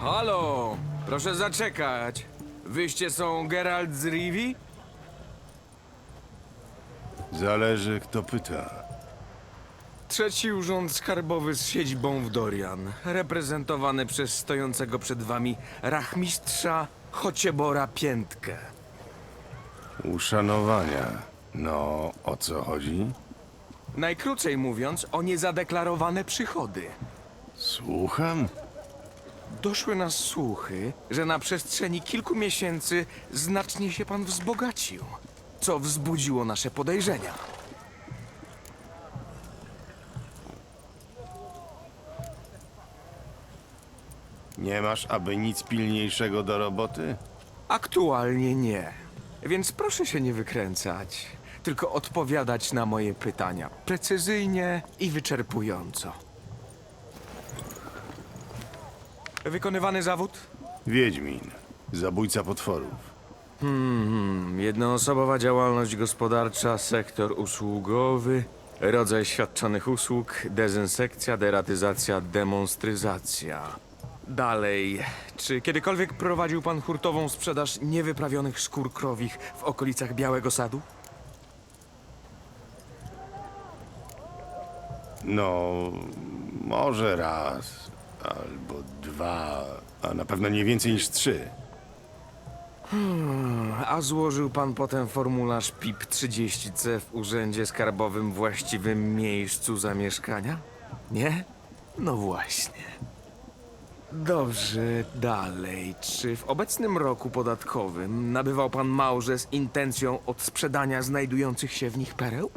Halo, proszę zaczekać. Wyście są Geralt z Rivi? Zależy, kto pyta. Trzeci urząd skarbowy z siedzibą w Dorian, reprezentowany przez stojącego przed wami rachmistrza Chociebora Piętkę. Uszanowania. No, o co chodzi? Najkrócej mówiąc, o niezadeklarowane przychody. Słucham? Doszły nas słuchy, że na przestrzeni kilku miesięcy znacznie się pan wzbogacił, co wzbudziło nasze podejrzenia. Nie masz aby nic pilniejszego do roboty? Aktualnie nie. Więc proszę się nie wykręcać, tylko odpowiadać na moje pytania precyzyjnie i wyczerpująco. Wykonywany zawód? Wiedźmin. Zabójca potworów. Hmm, jednoosobowa działalność gospodarcza, sektor usługowy, rodzaj świadczonych usług, dezynsekcja, deratyzacja, demonstryzacja. Dalej, czy kiedykolwiek prowadził pan hurtową sprzedaż niewyprawionych skór krowich w okolicach Białego Sadu? No, może raz, albo dwa, a na pewno nie więcej niż trzy. A złożył pan potem formularz PIP-30C w urzędzie skarbowym właściwym miejscu zamieszkania? Nie? No właśnie. Dobrze, dalej. Czy w obecnym roku podatkowym nabywał pan małże z intencją odsprzedania znajdujących się w nich pereł?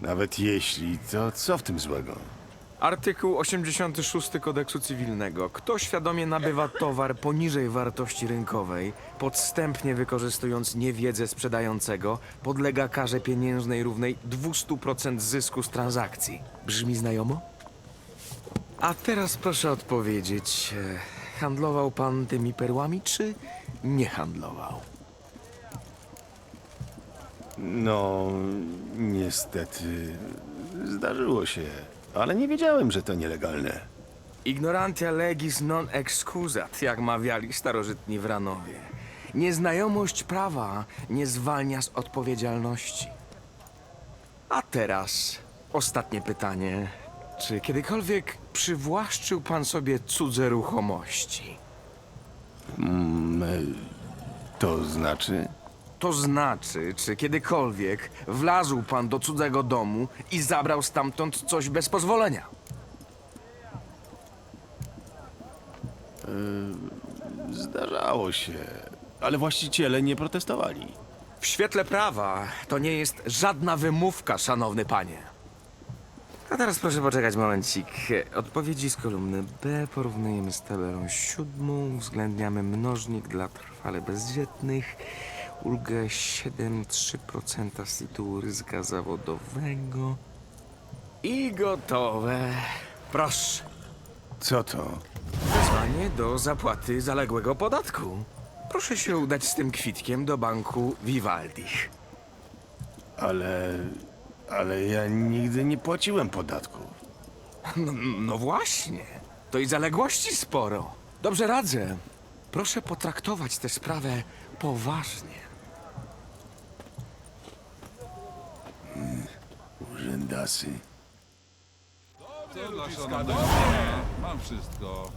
Nawet jeśli, to co w tym złego? Artykuł 86 kodeksu cywilnego. Kto świadomie nabywa towar poniżej wartości rynkowej, podstępnie wykorzystując niewiedzę sprzedającego, podlega karze pieniężnej równej 200% zysku z transakcji. Brzmi znajomo? A teraz proszę odpowiedzieć, e, handlował pan tymi perłami, czy nie handlował? No, niestety, zdarzyło się, ale nie wiedziałem, że to nielegalne. Ignorantia legis non excusat, jak mawiali starożytni Wranowie. Nieznajomość prawa nie zwalnia z odpowiedzialności. A teraz ostatnie pytanie. Czy kiedykolwiek przywłaszczył pan sobie cudze ruchomości? Mm, e, to znaczy? To znaczy, czy kiedykolwiek wlazł pan do cudzego domu i zabrał stamtąd coś bez pozwolenia? Zdarzało się, ale właściciele nie protestowali. W świetle prawa to nie jest żadna wymówka, szanowny panie. A teraz proszę poczekać momencik. Odpowiedzi z kolumny B porównujemy z tabelą siódmą, uwzględniamy mnożnik dla trwale bezdzietnych, ulgę 7,3% z tytułu ryzyka zawodowego. I gotowe. Proszę. Co to? Wezwanie do zapłaty zaległego podatku. Proszę się udać z tym kwitkiem do banku Vivaldich. Ale. Ale ja nigdy nie płaciłem podatków. No, no właśnie. To i zaległości sporo. Dobrze radzę. Proszę potraktować tę sprawę poważnie. Urzędasy. Mam wszystko.